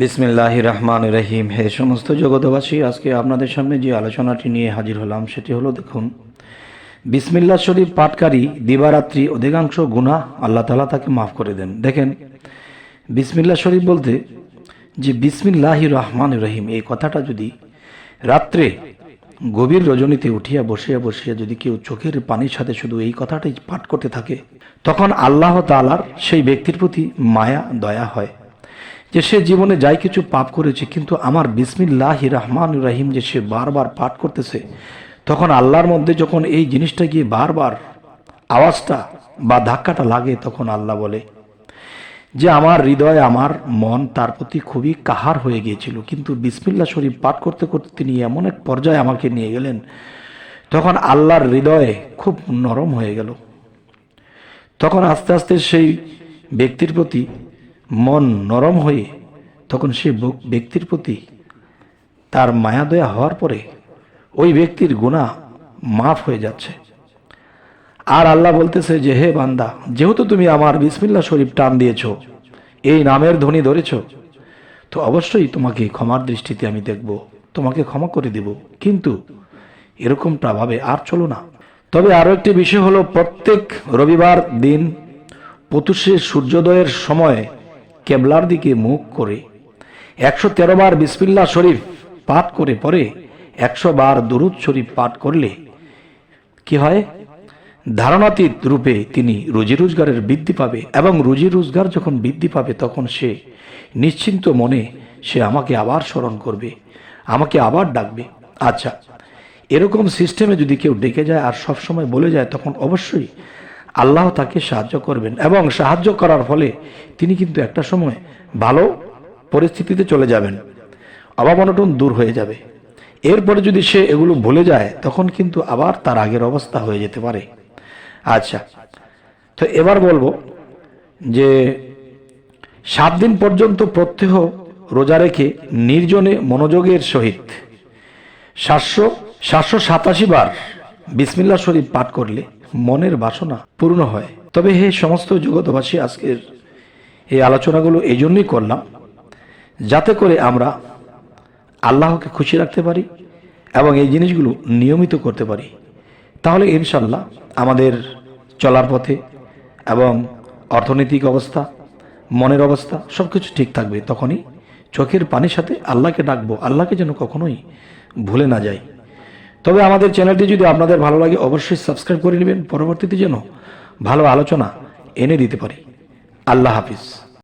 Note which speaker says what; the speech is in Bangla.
Speaker 1: বিসমিল্লাহ রহমান রহিম। হে সমস্ত জগতবাসী আজকে আপনাদের সামনে যে আলোচনাটি নিয়ে হাজির হলাম, সেটি হলো দেখুন, বিসমিল্লা শরীফ পাঠকারী দিবারাত্রি অধিকাংশ গুণা আল্লাহ তালা তাকে মাফ করে দেন। দেখেন, বিসমিল্লা শরীফ বলতে যে বিসমিল্লাহি রহমান রহিম, এই কথাটা যদি রাত্রে গভীর রজনীতে উঠিয়া বসিয়া বসিয়া যদি কেউ চোখের পানির সাথে শুধু এই কথাটাই পাঠ করতে থাকে, তখন আল্লাহ তালার সেই ব্যক্তির প্রতি মায়া, দয়া হয়। যে সে জীবনে যাই কিছু পাপ করেছে, কিন্তু আমার বিসমিল্লাহ রহমান রাহিম যে সে বারবার পাঠ করতেছে, তখন আল্লাহর মধ্যে যখন এই জিনিসটা গিয়ে বারবার আওয়াজটা বা ধাক্কাটা লাগে, তখন আল্লাহ বলে যে আমার হৃদয়, আমার মন তার প্রতি খুবই কাহার হয়ে গিয়েছিল। কিন্তু বিসমিল্লা শরীফ পাঠ করতে করতে তিনি এমন এক পর্যায়ে আমাকে নিয়ে গেলেন, তখন আল্লাহর হৃদয়ে খুব নরম হয়ে গেল। তখন আস্তে আস্তে সেই ব্যক্তির প্রতি মন নরম হয়ে তখন সে ব্যক্তির প্রতি তার মায়াদয়া হওয়ার পরে ওই ব্যক্তির গুণা মাফ হয়ে যাচ্ছে। আর আল্লাহ বলতেছে যে, হে বান্দা, যেহেতু তুমি আমার বিসমিল্লা শরীফ টান দিয়েছ, এই নামের ধ্বনি ধরেছ, তো অবশ্যই তোমাকে ক্ষমার দৃষ্টিতে আমি দেখব, তোমাকে ক্ষমা করে দিব। কিন্তু এরকমটা ভাবে আর চলো না। তবে আরও একটি বিষয় হলো, প্রত্যেক রবিবার দিন পতুষে সূর্যোদয়ের সময় কেবলার দিকে মুখ করে। একশো তেরো বার বিসমিল্লা শরীফ পাঠ করে পরে একশো বার দুরুদ শরীফ পাঠ করলে কি হয়? ধারণাতীত রূপে তিনি রুজি রোজগারের বৃদ্ধি পাবে এবং রুজি রোজগার যখন বৃদ্ধি পাবে তখন সে নিশ্চিন্ত মনে সে আমাকে আবার স্মরণ করবে, আমাকে আবার ডাকবে। আচ্ছা এরকম সিস্টেমে যদি কেউ ডেকে যায় আর সব সময় বলে যায়, তখন অবশ্যই আল্লাহ তাকে সাহায্য করবেন এবং সাহায্য করার ফলে তিনি কিন্তু একটা সময় ভালো পরিস্থিতিতে চলে যাবেন, অভাব অনটন দূর হয়ে যাবে। এরপরে যদি সে এগুলো ভুলে যায়, তখন কিন্তু আবার তার আগের অবস্থা হয়ে যেতে পারে। আচ্ছা তো এবার বলব যে সাত দিন পর্যন্ত প্রত্যহ রোজা রেখে নির্জনে মনোযোগের সহিত সাতশো সাতশো সাতাশি বার বিসমিল্লা শরীফ পাঠ করলে মনের বাসনা পূর্ণ হয়। তবে হে সমস্ত জগতবাসী আজকের এই আলোচনাগুলো এই জন্যই করলাম, যাতে করে আমরা আল্লাহকে খুশি রাখতে পারি এবং এই জিনিসগুলো নিয়মিত করতে পারি। তাহলে ইনশাল্লাহ আমাদের চলার পথে এবং অর্থনৈতিক অবস্থা, মনের অবস্থা সব কিছু ঠিক থাকবে। তখনই চোখের পানির সাথে আল্লাহকে ডাকবো, আল্লাহকে যেন কখনোই ভুলে না যাই। তবে আমাদের চ্যানেলটি যদি আপনাদের ভালো লাগে, অবশ্যই সাবস্ক্রাইব করে নেবেন। পরবর্তীতে যেন ভালো আলোচনা এনে দিতে পারি। আল্লাহ হাফিজ।